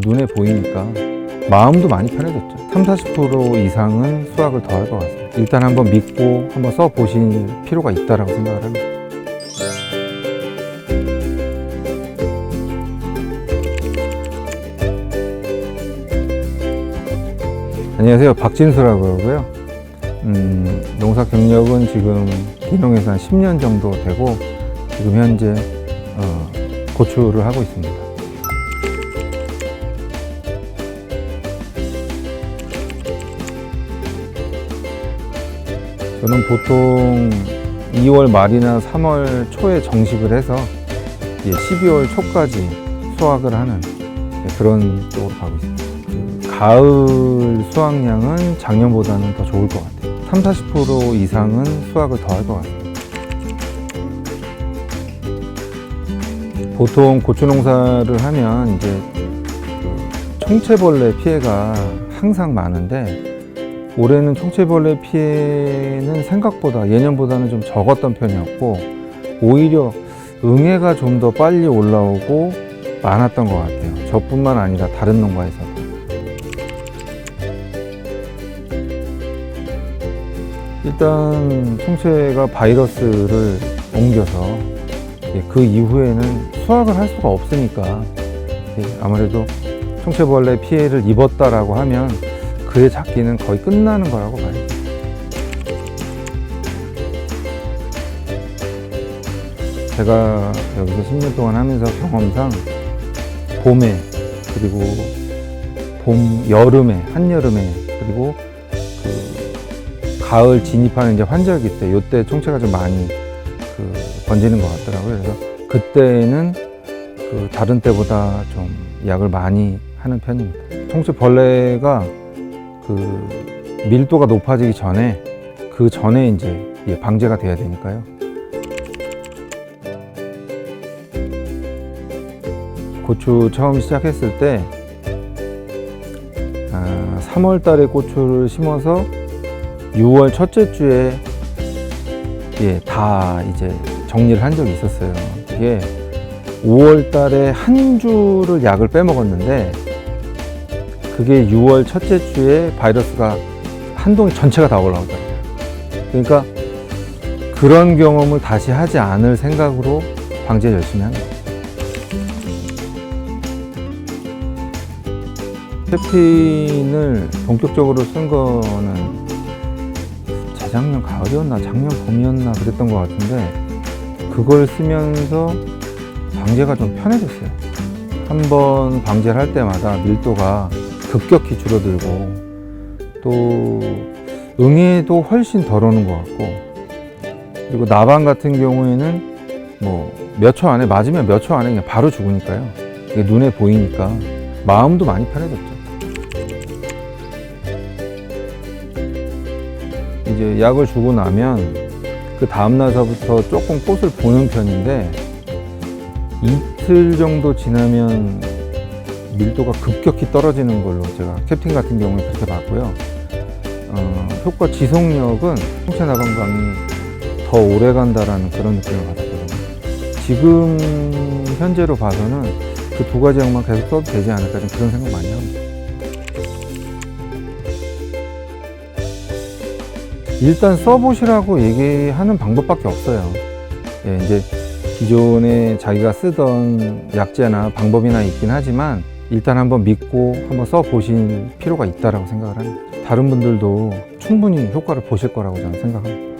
눈에 보이니까 마음도 많이 편해졌죠. 3, 40% 이상은 수확을 더할 것 같습니다. 일단 한번 믿고 한번 써 보실 필요가 있다라고 생각을 합니다. 안녕하세요. 박진수라고 그러고요. 음, 농사 경력은 지금 기농에서 한 10년 정도 되고 지금 현재 어, 고추를 하고 있습니다. 저는 보통 2월 말이나 3월 초에 정식을 해서 이제 12월 초까지 수확을 하는 그런 쪽으로 가고 있습니다. 그 가을 수확량은 작년보다는 더 좋을 것 같아요. 3, 40% 이상은 수확을 더 할 것 같습니다. 보통 고추 농사를 하면 이제 그 총체벌레 피해가 항상 많은데 올해는 총체벌레 피해는 생각보다 예년보다는 좀 적었던 편이었고 오히려 응애가 좀 더 빨리 올라오고 많았던 것 같아요. 저뿐만 아니라 다른 농가에서도. 일단 총체가 바이러스를 옮겨서 예, 그 이후에는 수확을 할 수가 없으니까 예, 아무래도 총체벌레 피해를 입었다라고 하면 그의 잡기는 거의 끝나는 거라고 봐요. 제가 여기서 10년 동안 하면서 경험상 봄에 그리고 봄, 여름에, 한여름에 그리고 그 가을 진입하는 이제 환절기 때 요때 총체가 좀 많이 그 번지는 것 같더라고요. 그래서 그때는 그 다른 때보다 좀 약을 많이 하는 편입니다. 총체 벌레가 그 밀도가 높아지기 전에 그 전에 이제 예, 방제가 돼야 되니까요. 고추 처음 시작했을 때 아, 3월 달에 고추를 심어서 6월 첫째 주에 예, 다 이제 정리를 한 적이 있었어요. 이게 5월 달에 한 주를 약을 빼먹었는데 그게 6월 첫째 주에 바이러스가 한 동이 전체가 다 올라오더라고요. 그러니까 그런 경험을 다시 하지 않을 생각으로 방제 열심히 합니다. 캡틴을 본격적으로 쓴 거는 재작년 가을이었나 작년 봄이었나 그랬던 것 같은데 그걸 쓰면서 방제가 좀 편해졌어요. 한 번 방제를 할 때마다 밀도가 급격히 줄어들고 또 응애도 훨씬 덜 오는 것 같고 그리고 나방 같은 경우에는 뭐 몇 초 안에 맞으면 몇 초 안에 그냥 바로 죽으니까요. 눈에 보이니까 마음도 많이 편해졌죠. 이제 약을 주고 나면 그 다음 날서부터 조금 꽃을 보는 편인데 이틀 정도 지나면 밀도가 급격히 떨어지는 걸로 제가 캡틴 같은 경우에 그렇게 봤고요. 어, 효과 지속력은 홍채 나방광이 더 오래 간다라는 그런 느낌을 받았거든요. 지금 현재로 봐서는 그 두 가지 약만 계속 써도 되지 않을까 좀 그런 생각 많이 합니다. 일단 써보시라고 얘기하는 방법밖에 없어요. 예, 이제 기존에 자기가 쓰던 약재나 방법이나 있긴 하지만 일단 한번 믿고 한번 써보실 필요가 있다라고 생각을 합니다. 다른 분들도 충분히 효과를 보실 거라고 저는 생각합니다.